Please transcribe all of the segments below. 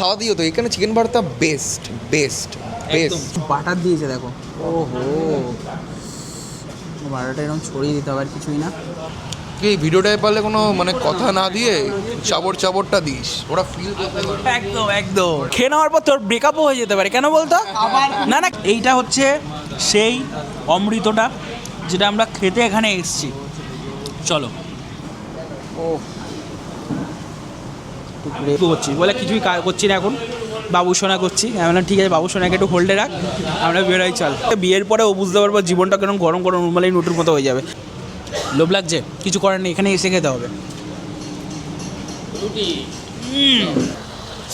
খাওয়া দিও তো এখানে চিকেন ভর্তা বেস্ট বেস্ট বেস্ট বাটার দিয়েছে দেখো। ওহো। বাটারটা এরকম ছড়িয়ে দিতে হবে আর কিছুই না। কি ভিডিওটায় পারলে কোনো মানে কথা না দিয়ে চাবর চাবরটা দিস। ওরা ফিল করতে একদম একদম। খেয়ে নেওয়ার পর তোর ব্রেকআপও হয়ে যেতে পারে। কেন বলতো? না না এইটা হচ্ছে সেই অমৃতটা যেটা আমরা খেতে এখানে এসেছি। চলো। ও করছি। বলে কিছুই করছি না এখন। বাবু সোনা করছি। আমি বললাম, ঠিক আছে, বাবু সোনাকে একটু হোল্ডে রাখ। আমরা বেরোই, চল। বিয়ের পরে ও বুঝতে পারব জীবনটা কেরকম গরম গরম রুমালি নুটুর মতো হয়ে যাবে। লোভ লাগছে? কিছু করার নেই এখানে এসে খেতে হবে।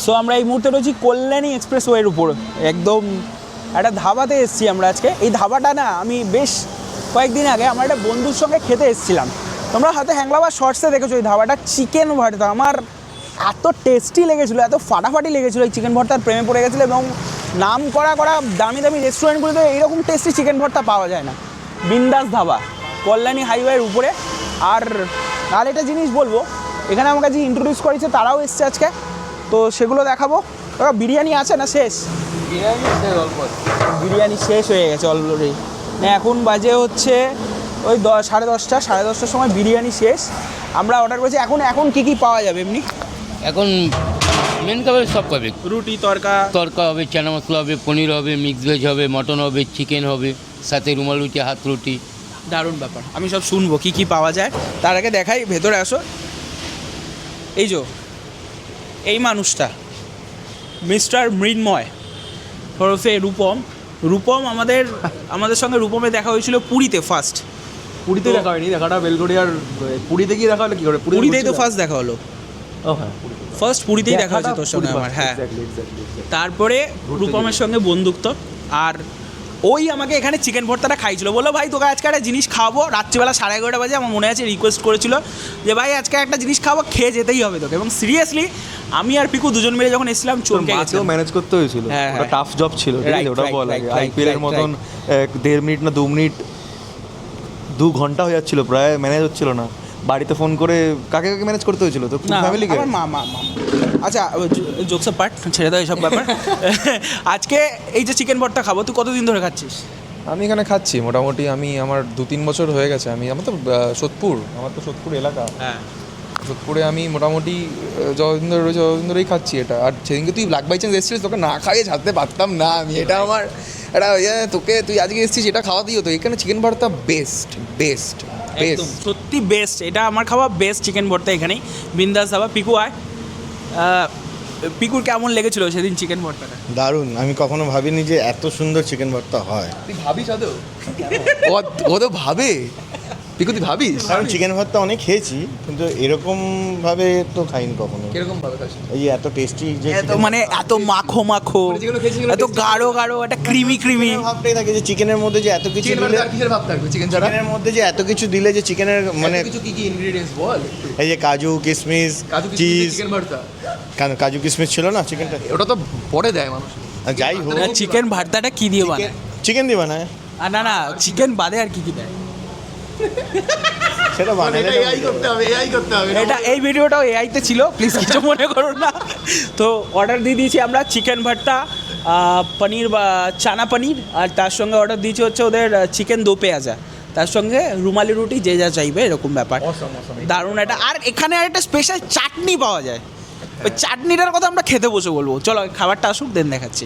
সো আমরা এই মুহূর্তে রয়েছি কল্যাণী এক্সপ্রেস ওয়ের উপর। একদম একটা ধাবাতে এসেছি আমরা আজকে। এই ধাবাটা না, আমি বেশ কয়েকদিন আগে আমার একটা বন্ধুর সঙ্গে খেতে এসেছিলাম। তোমরা হাতে হ্যাংলা বা শর্টসে দেখেছ এই ধাবাটা। চিকেন ভর্তা আমার এত টেস্টি লেগেছিলো এত ফাটাফাটি লেগেছিলো এই চিকেন ভর্তার প্রেমে পড়ে গেছিল এবং নাম করা করা দামি দামি রেস্টুরেন্টগুলোতে এইরকম টেস্টি চিকেন ভর্তা পাওয়া যায় না। বিন্দাস ধাবা কল্যাণী হাইওয়ের উপরে। আর আর একটা জিনিস বলব এখানে আমাকে যে ইন্ট্রোডিউস করেছে তারাও এসছে আজকে তো সেগুলো দেখাবো। কাকা বিরিয়ানি আছে না শেষ? বিরিয়ানি শেষ হয়ে গেছে অলরেডি না এখন বাজে হচ্ছে ওই দশ সাড়ে দশটা সাড়ে দশটার সময় বিরিয়ানি শেষ। আমরা অর্ডার করেছি এখন এখন কি কি পাওয়া যাবে এমনি? এখন মেন খাবে সব পাবে রুটি তরকা। তরকা হবে চানা মশলা হবে পনির হবে মিক্স ভেজ হবে মটন হবে চিকেন হবে সাথে রুমাল রুটি হাত রুটি। দারুণ ব্যাপার। আমি সব শুনব কি কি পাওয়া যায়। তার আগে দেখাই ভেতরে আসো। এই যো এই মানুষটা মিস্টার মৃন্ময় ওরফে রূপম। রূপম আমাদের আমাদের সঙ্গে রূপমে দেখা হয়েছিল পুরীতে ফার্স্ট পুরীতে দেখা হয়নি দেখাটা বেলগড়িয়ার পুরীতে গিয়ে দেখা হলো কি করে? পুরীতেই তো ফার্স্ট দেখা হলো। হ্যাঁ ফার্স্ট পুরীতেই দেখা হয়েছে তোর সঙ্গে আমার হ্যাঁ. তারপরে রূপমের সঙ্গে বন্ধুত্ব আর ওই আমাকে এখানে চিকেন ভর্তাটা খাইছিল বলল ভাই তোকে আজকে একটা জিনিস খাব রাত্রিবেলা সাড়ে এগারোটা বাজে আমার মনে আছে রিকোয়েস্ট করেছিল যে ভাই আজকে একটা জিনিস খাব খেয়ে যেতেই হবে তোকে। এবং সিরিয়াসলি আমি আর পিকু দুজন মিলে যখন এসেছিলাম চমকে গেছিলাম। ম্যানেজ করতে হয়েছিল। হ্যাঁ, ওটা হ্যাঁ। টাফ জব ছিল ওটা বল আইপিএল এর মতন দেড় মিনিট না দু মিনিট দু ঘণ্টা হয়ে যাচ্ছিল প্রায় ম্যানেজ হচ্ছিল না। বাড়িতে ফোন করে কাকে কাকে ম্যানেজ করতে হয়েছিল? তো ফ্যামিলিকে আমার মা মা মা আচ্ছা জোকস পার্ট ছেড়ে দাও এইসব ব্যাপার। আজকে এই যে চিকেন ভর্তা খাব তুই কতদিন ধরে খাচ্ছিস? আমি এখানে খাচ্ছি মোটামুটি আমি আমার দু তিন বছর হয়ে গেছে। আমি আমার তো সোদপুর আমার তো সোদপুর এলাকা। হ্যাঁ। সোদপুরে আমি মোটামুটি যতদিন ধরে রয়েছে ততদিন ধরেই খাচ্ছি এটা। আর সেদিনকে তুই লাখ বাই চান্স এসেছিলিস তোকে না খাইয়ে ছাড়তে পারতাম না আমি। এটা আমার এটা ইয়ে, তোকে তুই আজকে এসেছিস এটা খাওয়া দিও তো। এখানে চিকেন ভর্তা বেস্ট বেস্ট একদম সত্যি বেস্ট এটা আমার খাওয়া বেস্ট চিকেন ভর্তা এখানেই। বিন্দাস ধাবা পিকু আয়। পিকুর কেমন লেগেছিল সেদিন চিকেন ভর্তাটা? দারুণ। আমি কখনো ভাবিনি যে এত সুন্দর চিকেন ভর্তা হয়। তুই ভাবিস আদৌ? ও ও তো ভাবে। তুই ভাবিস? কারণ চিকেন ভর্তা অনেক খেয়েছি কিন্তু এরকম ভাবে তো খাইনি কখনো। কীরকম ভাবে খাস এই যে এত টেস্টি যে এত মানে এত মাখো মাখো মানে এত গাঢ় গাঢ় একটা ক্রিমি ক্রিমি ভাবটাই থাকে যে চিকেনের মধ্যে যে এত কিছু দিলে কিসের ভাব থাকবে? চিকেন ছাড়া? চিকেনের মধ্যে যে এত কিছু দিলে যে চিকেনের মানে কিছু কি কি ইনগ্রেডিয়েন্টস বল এই যে কাজু কিশমিশ কাজু চিজ চিকেন ভর্তা কাজু কিশমিশ ছিল না চিকেনটা ওটা তো পরে দেয় মানুষ। যাই হোক। চিকেন ভর্তাটা কি দিয়ে বানায়? চিকেন দিয়ে বানায়। আর না না চিকেন বাদে আর কি কি দেয়? সেটা বানালে এআই করতে হবে এআই করতে হবে এটা এই ভিডিওটাও এআইতে ছিল প্লিজ কিছু মনে করো না। তো অর্ডার দিয়ে দিয়েছি আমরা চিকেন ভর্তা পনির বা চানা পনির আর তার সঙ্গে অর্ডার দিয়েছি হচ্ছে ওদের চিকেন দো পেঁয়াজা। তার সঙ্গে রুমালি রুটি যে যা চাইবে এরকম ব্যাপার। দারুণ একটা আর এখানে আর একটা স্পেশাল চাটনি পাওয়া যায়। ওই চাটনিটার কথা আমরা খেতে বসে বলব। চলো খাবারটা আসুক দেন দেখাচ্ছি।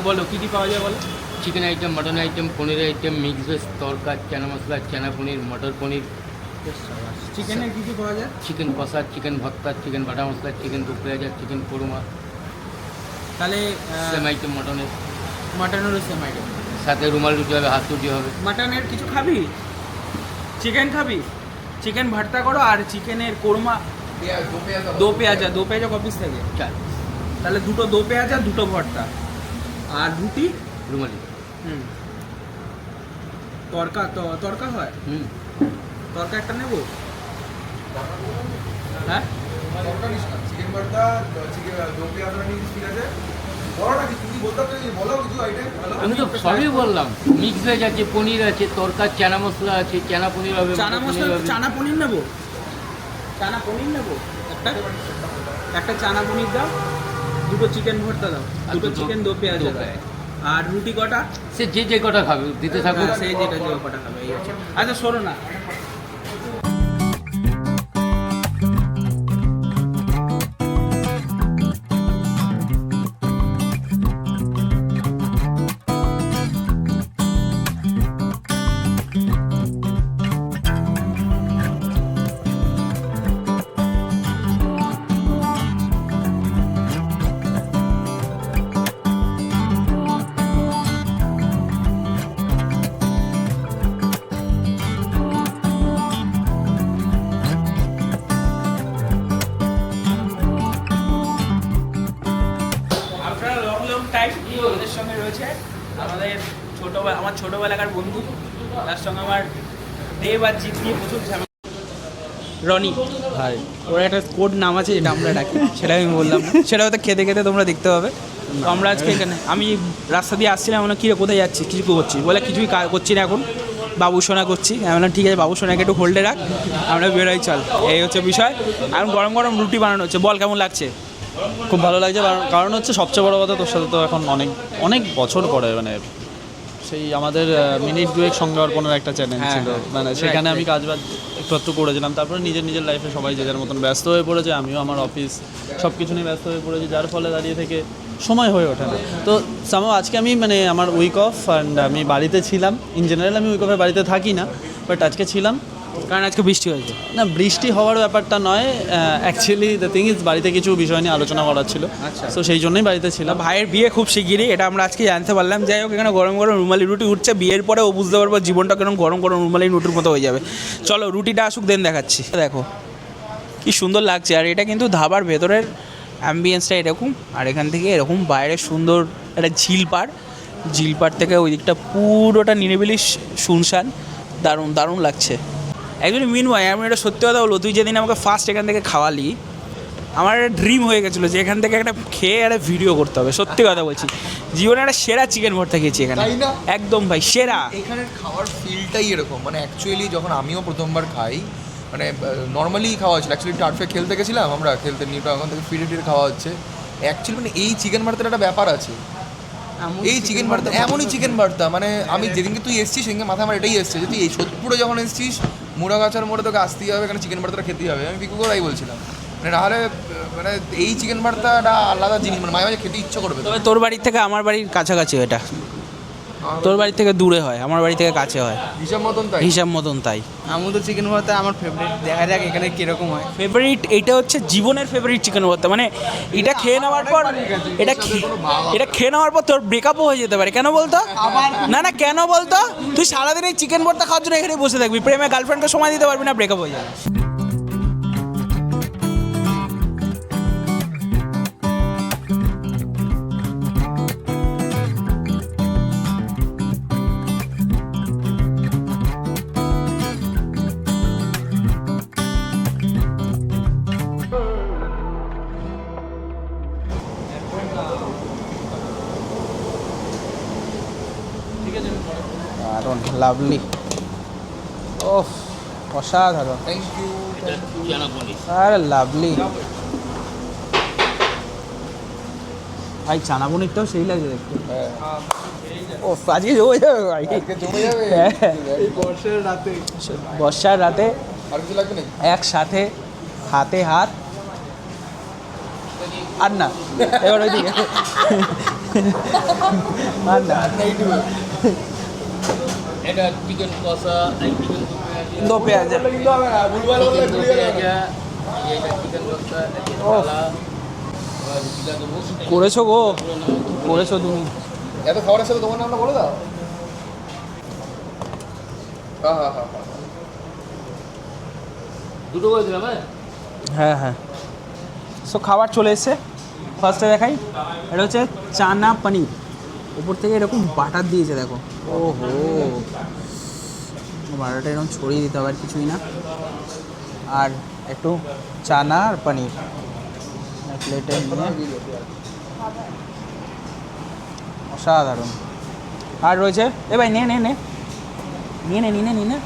হ্যাঁ বলো কী কী পাওয়া যায় বলো? Chicken item mutton item paneer item mix veg tadka chana masala chana paneer matar paneer. চিকেনের কী কী পাওয়া যায়? চিকেন কষা চিকেন ভর্তা চিকেন বাটা মশলা চিকেন দু পেঁয়াজা চিকেন কোরমা। তাহলে সেম আইটেম মটনের মাটনেরও সেম আইটেম সাথে রুমাল রুটি হবে হাত রুটি হবে। মাটনের কিছু খাবি? চিকেন খাবি? চিকেন ভর্তা করো আর চিকেনের কোরমা দো পেঁয়াজা দো পেঁয়াজা কপিস থাকে। চার তাহলে দুটো দো পেঁয়াজা দুটো ভর্তা। আর রুটি? রুমালি। হুম। তরকা ত- তরকা হয়? হুম। তরকা একটা নেব? হ্যাঁ? চিকেন ভর্তা চিকেন দো পেঁয়াজা ঠিক আছে? আমি তো সবই বললাম। মিক্স ভেজ আছে পনির আছে তরকার চানা মশলা আছে চানা পনির হবে চানা মশলা চানা পনির নেব? চানা পনির নেব? একটা? একটা চানা পনির দাও। দুটো চিকেন ভর্তা দাও দুটো চিকেন দো পেঁয়াজ দাও। আর রুটি কটা? সে যে যে কটা খাবে দিতে থাকবে হ্যাঁ, সেই যেটা যে কটা খাবে আচ্ছা শোনো না। দেব জিত নিয়ে প্রচুর ঝামেলা। রনি হাই ওর একটা কোড নাম আছে যেটা আমরা ডাকি। সেটা আমি বললাম। সেটা হয়তো খেতে খেতে তোমরা দেখতে পাবে। তো আমরা আজকে এখানে আমি রাস্তা দিয়ে আসছিলাম আমরা কিরে কোথায় যাচ্ছি কিছু করছি বলে কিছুই করছি না এখন। বাবুসোনা করছি। আমি বললাম ঠিক আছে বাবুসোনাকে একটু হোল্ডে রাখ। আমরা বেরোই চল। এই হচ্ছে বিষয়। এখন গরম গরম রুটি বানানো হচ্ছে। বল কেমন লাগছে? খুব ভালো লাগছে। কারণ- কারণ হচ্ছে সবচেয়ে বড় কথা তোর সাথে তো এখন অনেক অনেক বছর পরে মানে সেই আমাদের মিনিট দুয়েক সঙ্গে অর্পণের একটা চ্যানেল ছিল। হ্যাঁ। মানে সেখানে আমি কাজ বাজ একটু একটু করেছিলাম। তারপরে নিজের নিজের লাইফে সবাই যে যার মতন ব্যস্ত হয়ে পড়েছে আমিও আমার অফিস সব কিছু নিয়ে ব্যস্ত হয়ে পড়েছি যার ফলে দাঁড়িয়ে থেকে সময় হয়ে ওঠে না। তো সামাও আজকে আমি মানে আমার উইক অফ অ্যান্ড আমি বাড়িতে ছিলাম। ইন জেনারেল আমি উইক অফে বাড়িতে থাকি না বাট আজকে ছিলাম। কারণ আজকে বৃষ্টি হয়েছে। না বৃষ্টি হওয়ার ব্যাপারটা নয় অ্যাকচুয়ালি দ্য থিং ইজ বাড়িতে কিছু বিষয় নিয়ে আলোচনা করার ছিল। আচ্ছা। তো সেই জন্যই বাড়িতে ছিলাম। ভাইয়ের বিয়ে খুব শিগগিরই এটা আমরা আজকে জানতে পারলাম। যাই হোক এখানে গরম গরম রুমালি রুটি উঠছে বিয়ের পরে ও বুঝতে পারব জীবনটা কেরকম গরম গরম রুমালি রুটির মতো হয়ে যাবে। চলো রুটিটা আসুক দেন দেখাচ্ছি। দেখো কি সুন্দর লাগছে। আর এটা কিন্তু ধাবার ভেতরের অ্যাম্বিয়েন্সটা এরকম আর এখান থেকে এরকম বাইরে সুন্দর একটা ঝিল পাড় ঝিল পাড় থেকে ওই দিকটা পুরোটা নিরিবিলি শুনশান। দারুণ দারুণ লাগছে। একজন মিন ভাই আমি এটা সত্যি কথা বলব তুই যেদিন আমাকে ফার্স্ট এখান থেকে খাওয়ালি আমার একটা ড্রিম হয়ে গেছিল যে এখান থেকে একটা খেয়ে একটা ভিডিও করতে হবে সত্যি কথা বলছি। জীবনে একটা সেরা চিকেন ভর্তা খেয়েছি এখানে। একদম ভাই সেরা। এখানের খাওয়ার ফিলটাই এরকম মানে অ্যাকচুয়ালি যখন আমিও প্রথমবার খাই মানে নর্মালি খাওয়া হচ্ছিল অ্যাকচুয়ালি টার্ফে খেলতে গেছিলাম আমরা খেলতে নিয়ে ওখান থেকে ফিরে ফিরে খাওয়া হচ্ছে। অ্যাকচুয়ালি মানে এই চিকেন ভর্তার একটা ব্যাপার আছে। এই চিকেন ভর্তা এমনই চিকেন ভর্তা মানে আমি যেদিনকে তুই এসছিস সেদিনকে মাথায় আমার এটাই এসছে যে তুই এই সোদপুরে যখন এসছিস মুড়াগাছার মোড়ে তোকে আসতেই হবে, এখানে চিকেন ভর্তাটা খেতেই হবে। আমি বিকু করাই বলছিলাম। মানে নাহলে মানে এই চিকেন ভর্তাটা আলাদা জিনিস মানে মাঝে মাঝে খেতে ইচ্ছে করবে তবে তোর বাড়ির থেকে আমার বাড়ির কাছাকাছি এটা। তোর বাড়ি থেকে দূরে হয় আমার বাড়ি থেকে কাছে হয়। হিসাব মতন তাই? হিসাব মতন তাই। আমুদ চিকেন ভর্তা আমার ফেভারিট দেখা যাক এখানে কীরকম হয়। ফেভারিট এটা হচ্ছে জীবনের ফেভারিট চিকেন ভর্তা। মানে এটা খেয়ে নেওয়ার পর এটা এটা খেয়ে নেওয়ার পর তোর ব্রেকআপও হয়ে যেতে পারে। কেন বলতো? না না কেন বলতো? তুই সারাদিন এই চিকেন ভর্তা খাওয়ার জন্য এখানে বসে থাকবি। প্রেমে গার্লফ্রেন্ডকে সময় দিতে পারবি না ব্রেকআপ হয়ে যাবে। লাভলি ও অসাধারণ. থ্যাংক ইউ চানা পনির আরে লাভলি ভাই চানা পনিরটাও সেই লাগছে দেখতে। ও আজকে জমে যাবে ভাই। জমে যাবে। হ্যাঁ। বর্ষার রাতে। বর্ষার রাতে একসাথে হাতে হাত। আর না এবার ওইদিকে। আর না। এটা চিকেন কষা চিকেন দো পেঁয়াজ ভুলভাল বললে যাবে এটা চিকেন কষা দেবো করেছ গো করেছ তুমি। এত খাবারের সাথে তোমার নামটা বলে দাও। হ্যাঁ হ্যাঁ হ্যাঁ হ্যাঁ। দুটো করে হ্যাঁ? হ্যাঁ হ্যাঁ। সো খাবার চলে এসছে। ফার্স্টে দেখাই। এটা হচ্ছে চানা পনির। উপর থেকে এরকম বাটার দিয়েছে, দেখো। ওহো। বাটারটা এরকম ছড়িয়ে দিতে হবে আর কিছুই না। আর একটু চানা আর পনির। প্লেটে নিয়ে। অসাধারণ। আর রয়েছে, এ ভাই, নে নে নে। নিয়ে নে নিয়ে নে নে।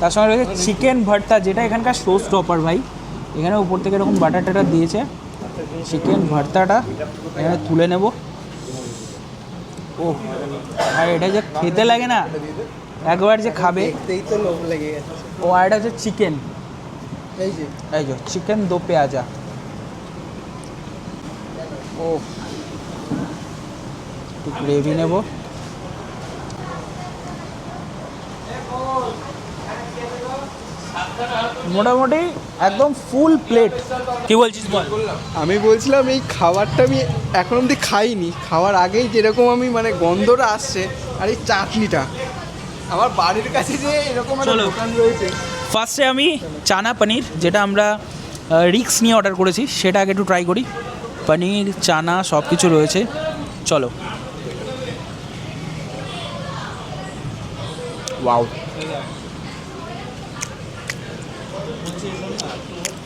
তার সঙ্গে রয়েছে চিকেন ভর্তা, যেটা এখানকার শো স্টপার ভাই। এখানে উপর থেকে এরকম বাটার টাটার দিয়েছে। চিকেন ভর্তাটা এখানে তুলে নেব। ও আর এটা যে খেতে লাগে না? একবার যে খাবে। তো লোভ লেগে গেছে। ও আর এটা হচ্ছে চিকেন। এই যে। এই যে চিকেন দো পেঁয়াজা। ও একটু গ্রেভি নেব। মোটামুটি একদম ফুল প্লেট কি বলছিস বল? আমি বলছিলাম এই খাবারটা আমি এখন অবধি খাইনি। খাওয়ার আগেই যেরকম আমি মানে গন্ধটা আসছে আর এই চাটনিটা। আমার বাড়ির কাছে যে এরকম একটা। দোকান রয়েছে। ফার্স্টে আমি চানা পনির যেটা আমরা রিক্স নিয়ে অর্ডার করেছি সেটা আগে একটু ট্রাই করি। পনির চানা সব কিছু রয়েছে। চলো। ওয়াও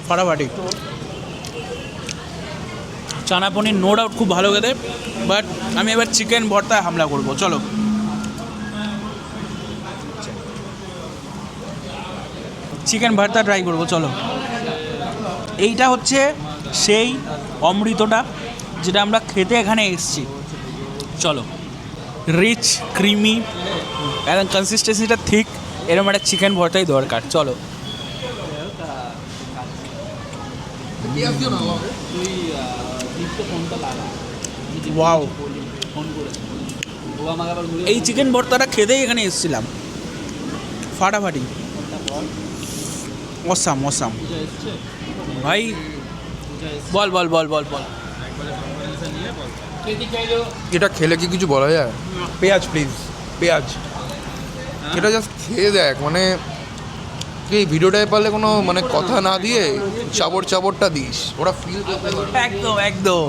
ফাটাফাটি। চানা পনির নো ডাউট খুব ভালো খেতে বাট আমি এবার চিকেন ভর্তায় হামলা করব, চলো। চিকেন ভর্তা ট্রাই করব, চলো। এইটা হচ্ছে সেই অমৃতটা, যেটা আমরা খেতে এখানে এসেছি। চলো। রিচ ক্রিমি একদম কনসিস্টেন্সিটা ঠিক এরকম একটা চিকেন ভর্তাই দরকার, চলো। ওয়াও এই চিকেন ভর্তাটা খেতেই এখানে এসেছিলাম। ফাটাফাটি। অসাম অসাম ভাই বল বল বল বল বল। এটা খেলে কি কিছু বলা যায়? পেঁয়াজ প্লিজ পেঁয়াজ। এটা জাস্ট খেয়ে দেখ মানে তুই এই ভিডিওটায় পারলে কোনো মানে কথা না দিয়ে চাবর চাবরটা দিস। ওরা ফিল একদম একদম।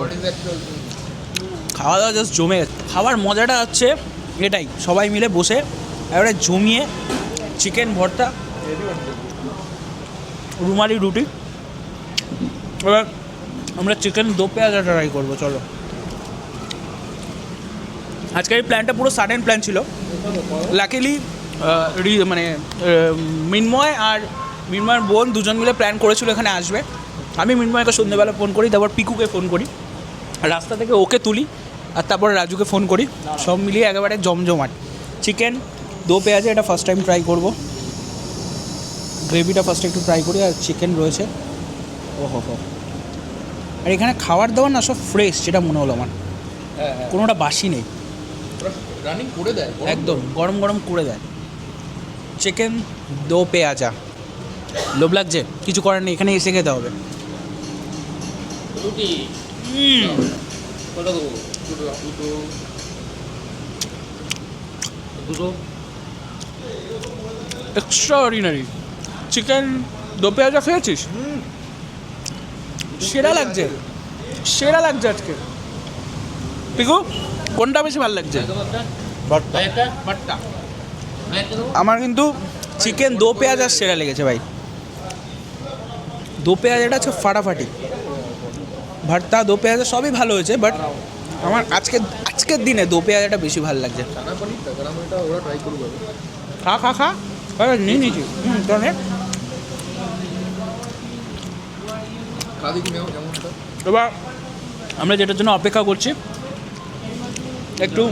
খাওয়া দাওয়া জাস্ট জমে গেছে। খাওয়ার মজাটা হচ্ছে এটাই, সবাই মিলে বসে এবারে জমিয়ে চিকেন ভর্তা, রুমালি রুটি। এবার আমরা চিকেন দো পেঁয়াজা ট্রাই করব, চলো। আজকের এই প্ল্যানটা পুরো সাডেন প্ল্যান ছিল। লাকিলি মানে মিন্ময় আর মিন্ময়ের বোন দুজন মিলে প্ল্যান করেছিল এখানে আসবে। আমি মিন্ময়কে সন্ধ্যেবেলা ফোন করি তারপর পিকুকে ফোন করি। রাস্তা থেকে ওকে তুলি আর তারপর রাজুকে ফোন করি। সব মিলিয়ে একেবারে জমজমাট। চিকেন দো পেঁয়াজে এটা ফার্স্ট টাইম ট্রাই করব। গ্রেভিটা ফার্স্ট একটু ট্রাই করি আর চিকেন রয়েছে। ও হো হো আর এখানে খাবার দাবার না সব ফ্রেশ যেটা মনে হলো আমার। কোনোটা বাসি নেই। রানিং করে দেয় একদম গরম গরম করে দেয়। চিকেন দো পেঁয়াজা। লোভ লাগছে কিছু করার নেই এখানে এসে খেতে হবে। এক্সট্রা অর্ডিনারি চিকেন দো পেঁয়াজা খেয়েছিস? সেরা লাগছে। সেরা লাগছে আজকে। পিকু কোনটা বেশি ভালো লাগছে? আমার কিন্তু চিকেন দো পেঁয়াজ আর সেরা লেগেছে ভাই। দো পেঁয়াজ এটা হচ্ছে ফাটাফাটি। ভর্তা, দো পেঁয়াজ সবই ভালো হয়েছে বাট আমার আজকে আজকের দিনে দো পেঁয়াজাটা বেশি ভালো লাগছে। খা খা খা। নিয়ে এবার আমরা যেটার জন্য অপেক্ষা করছি, একটু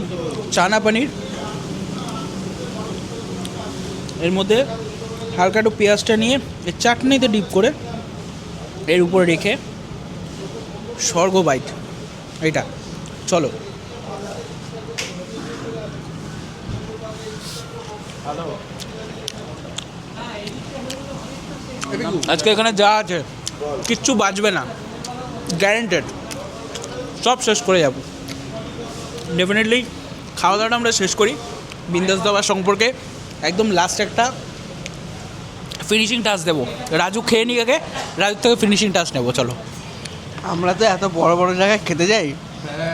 চানা পনির। এর মধ্যে হালকা একটু পেঁয়াজটা নিয়ে, এর চাটনিতে ডিপ করে এর উপরে রেখে স্বর্গ বাইট। এইটা। চলো। আজকে এখানে যা আছে, কিচ্ছু বাঁচবে না। গ্যারেন্টেড সব শেষ করে যাব। ডেফিনেটলি খাওয়া দাওয়াটা আমরা শেষ করি। বিন্দাস দাবার সম্পর্কে। একদম লাস্ট একটা ফিনিশিং টাচ দেবো। রাজু খেয়ে নিয়ে আগে, রাজুর থেকে ফিনিশিং টাচ নেব, চলো। আমরা তো এত বড় বড় জায়গায় খেতে যাই,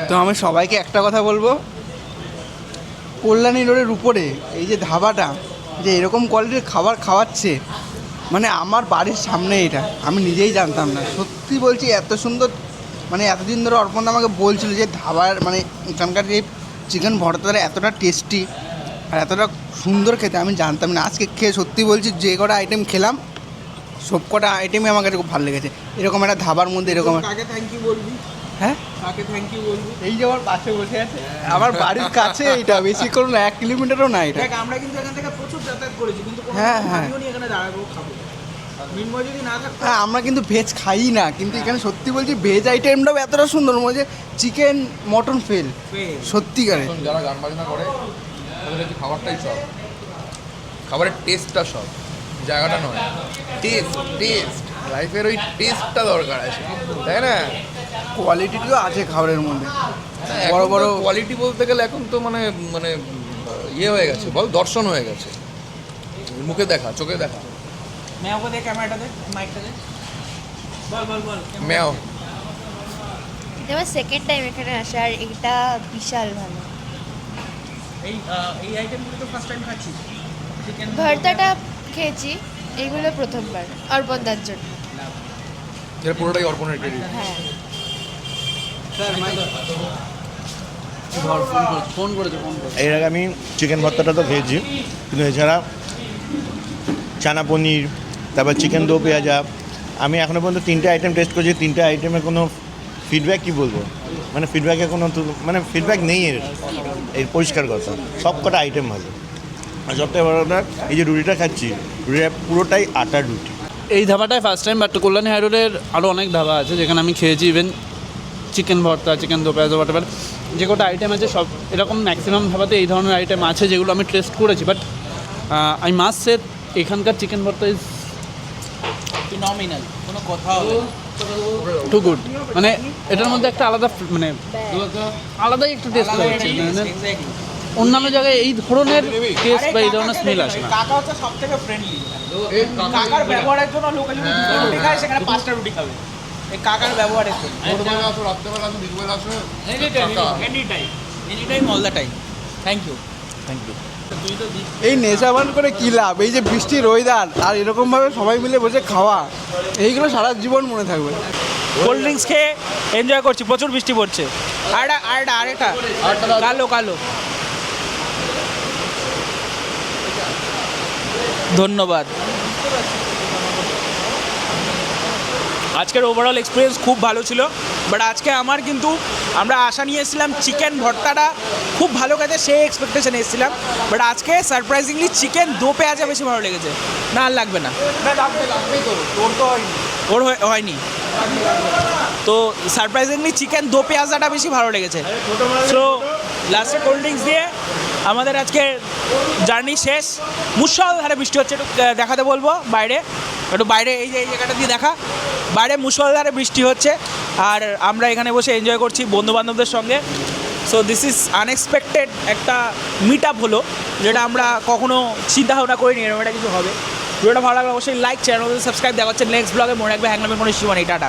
তো আমি সবাইকে একটা কথা বলব। কল্যাণী রোডের উপরে এই যে ধাবাটা, যে এরকম কোয়ালিটির খাবার খাওয়াচ্ছে মানে আমার বাড়ির সামনে এটা, আমি নিজেই জানতাম না। সত্যি বলছি, এত সুন্দর মানে এতদিন ধরে অর্পণ আমাকে বলছিল যে ধাবার মানে এখানকার যে চিকেন ভর্তাটা এতটা টেস্টি আর এতটা সুন্দর খেতে আমি জানতাম না। আজকে খেয়ে সত্যি বলছি যে কটা আইটেম খেলাম সব কটা আইটেমই আমার কাছে খুব ভালো লেগেছে। এরকম একটা ধাবার মধ্যে এরকম কাকে থ্যাংক ইউ বলবি? হ্যাঁ? কাকে থ্যাংক ইউ বলবি? এই যে আমার পাশে বসে আছে আমার বাড়ির কাছে এইটা বেশি করুন না এক কিলোমিটারও না এটা। আমরা কিন্তু এখান থেকে প্রচুর যাতায়াত করেছি কিন্তু হ্যাঁ, হ্যাঁ। এখানে দাঁড়াবো খাব। মিনময় যদি না থাকতো হ্যাঁ আমরা কিন্তু ভেজ খাই না কিন্তু এখানে সত্যি বলছি ভেজ আইটেমটাও এতটা সুন্দর মনে হচ্ছে চিকেন মটন ফেল। সত্যিকারে। যারা গান বাজনা করে তাদের হচ্ছে খাবারটাই সব। খাবারের টেস্টটা সব জায়গাটা নয়। টেস্ট টেস্ট লাইফের ওই টেস্টটা দরকার আছে তাই না? কোয়ালিটিটিও আছে খাবারের মধ্যে। বড় বড় কোয়ালিটি বলতে গেলে এখন তো মানে মানে ইয়ে হয়ে গেছে বল দর্শন হয়ে গেছে। মুখে দেখা চোখে দেখা। ম্যাওকে দে ক্যামেরাটা দে মাইকটা দে। বল বল বল ম্যাও। এটা আমার সেকেন্ড টাইম এখানে আসা আর এটা বিশাল ভালো। এই এই আইটেমগুলো তো ফার্স্ট টাইম খাচ্ছি। চিকেন ভর্তাটা খেয়েছি এইগুলো প্রথমবার অর্পণদার জন্য। যেটা পুরোটাই অর্পণের ক্রেডিট হ্যাঁ। এর আগে আমি চিকেন ভর্তাটা তো খেয়েছি কিন্তু এছাড়া চানা পনির তারপর চিকেন দো পেঁয়াজা আমি। এখনও পর্যন্ত তিনটে আইটেম টেস্ট করেছি তিনটে আইটেমে কোনো ফিডব্যাক কি বলব? মানে ফিডব্যাকে কোনো মানে ফিডব্যাক নেই এর। এর পরিষ্কার কথা। সব কটা আইটেম ভালো। আর সবথেকে বড় কথা এই যে রুটিটা খাচ্ছি রুটিটা পুরোটাই আটার রুটি। এই ধাবাটায় first time but Kalyani high রোডের আরও অনেক ধাবা আছে, যেখানে আমি খেয়েছি ইভেন চিকেন ভর্তা চিকেন দো পেঁয়াজ হোয়াট যে কটা আইটেম আছে, সব এরকম ম্যাক্সিমাম ধাবাতে এই ধরনের আইটেম আছে, যেগুলো আমি টেস্ট করেছি। বাট আমি মাস সে এখানকার চিকেন ভর্তা ইজ ফিনমিনাল কোনো কথা টু গুড মানে এটার মধ্যে একটা আলাদা মানে আলাদাই একটু টেস্ট পাচ্ছি অন্যান্য জায়গায় এই ধরনের টেস্ট বা এই ধরনের স্মেল আসে না। কাকা হচ্ছে সব থেকে ফ্রেন্ডলি কাকার ব্যবহারের জন্য লোকে যদি দুটো রুটি খায় সেখানে পাঁচটা রুটি খাবে। এই কাকার ব্যবহারের জন্য। ভোরবেলা আসো রাত্রেবেলা আসো বিকেলবেলা আসো any time any time any time all the time thank you thank you এই নেশাবান করে কী লাভ? এই যে বৃষ্টি রোয়দার আর এরকমভাবে সবাই মিলে বসে খাওয়া এইগুলো সারা জীবন মনে থাকবে। কোল্ড ড্রিঙ্কস খেয়ে এনজয় করছি প্রচুর বৃষ্টি পড়ছে। আরেকটা আরেকটা আরেকটা কালো কালো। ধন্যবাদ। আজকের ওভারঅল এক্সপিরিয়েন্স খুব ভালো ছিল বাট আজকে আমার কিন্তু আমরা আশা নিয়ে এসেছিলাম চিকেন ভর্তাটা খুব ভালো কাজে সেই এক্সপেকটেশনে এসেছিলাম বাট আজকে সারপ্রাইজিংলি চিকেন দো পেঁয়াজা বেশি ভালো লেগেছে, না আর লাগবে না। ওর হয়ে- হয়নি। তো সারপ্রাইজিংলি চিকেন দো পেঁয়াজাটা বেশি ভালো লেগেছে। সো লাস্টে কোল্ড ড্রিঙ্কস দিয়ে আমাদের আজকে জার্নি শেষ। মুসল ধারে বৃষ্টি হচ্ছে, একটু দেখাতে বলব বাইরে। একটু বাইরে, এই যে, এই জায়গাটা দিয়ে দেখা। বাইরে মুসলধারে বৃষ্টি হচ্ছে আর আমরা এখানে বসে এনজয় করছি বন্ধুবান্ধবদের সঙ্গে। সো দিস ইজ আনএক্সপেক্টেড একটা মিট আপ হলো, যেটা আমরা কখনো চিন্তা ভাবনা করিনি, এরকম একটা কিছু হবে। ভিডিওটা ভালো লাগলে অবশ্যই লাইক চ্যানেল সাবস্ক্রাইব দেখা হচ্ছে নেক্সট ব্লগে মনে রাখবে হ্যাংলামের কোনো শিবানি, টাটা।